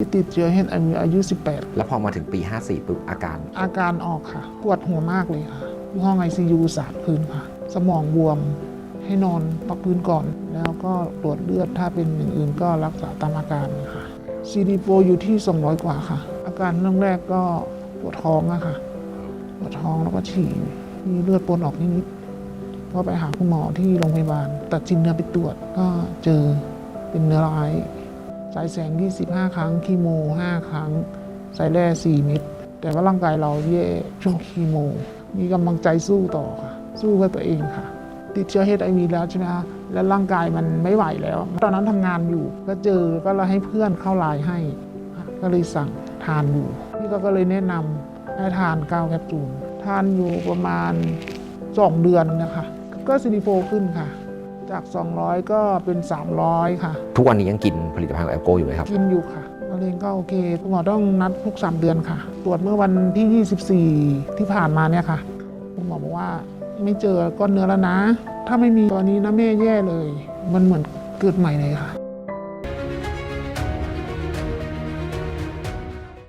ที่ติดเชื้อเฮดอายุแล้วพอมาถึงปี 54 ปุ๊บอาการ18อาการออกค่ะ ปวดหัวมากเลยค่ะอยู่ห้อง ICU สามคืนค่ะ สมองบวมให้นอนพักพื้นก่อน แล้วก็ตรวจเลือดถ้าเป็นอย่างอื่นก็รักษาตามอาการค่ะ CD4 อยู่ที่ 200 กว่าค่ะ อาการเริ่มแรกก็ปวดท้องอะค่ะ ปวดท้องแล้วก็ฉี่ มีเลือดปนออกนิดๆก็ไปหาคุณหมอที่โรงพยาบาล ตัดชิ้นเนื้อไปตรวจก็เจอเป็นเนื้อร้าย สายแสง 25 ครั้งคีโม 5 ครั้งใส่แร่ 4 เม็ดแต่ว่าร่างกายเราแย่ช่วงคีโม มีกำลังใจสู้ต่อค่ะ สู้เพื่อตัวเองค่ะ ติดเชื้อเฮดไอวีแล้วใช่ไหมคะแล้วร่างกายมันไม่ไหวแล้ว ตอนนั้นทำงานอยู่ ก็เจอก็เลยให้เพื่อนเข้าไลน์ให้ ก็เลยสั่งทานอยู่พี่ก็เลยแนะนำให้ทาน9แคปซูลทานอยู่ประมาณ 2 เดือนนะคะ ก็ซิลิโฟขึ้นค่ะ จาก 200 ก็เป็น 300 ค่ะ ทุกวันนี้ยังกินผลิตภัณฑ์ของแอลโกอยู่ไหมครับ กินอยู่ค่ะมะเร็งก็โอเคคุณหมอต้องนัดทุก 3 เดือนค่ะ ตรวจเมื่อวันที่ 24 ที่ผ่านมาเนี่ยค่ะคุณหมอบอกว่าไม่เจอก้อนเนื้อแล้วนะ ถ้าไม่มีตัวนี้นะแม่แย่เลย มันเหมือนเกิดใหม่เลยค่ะ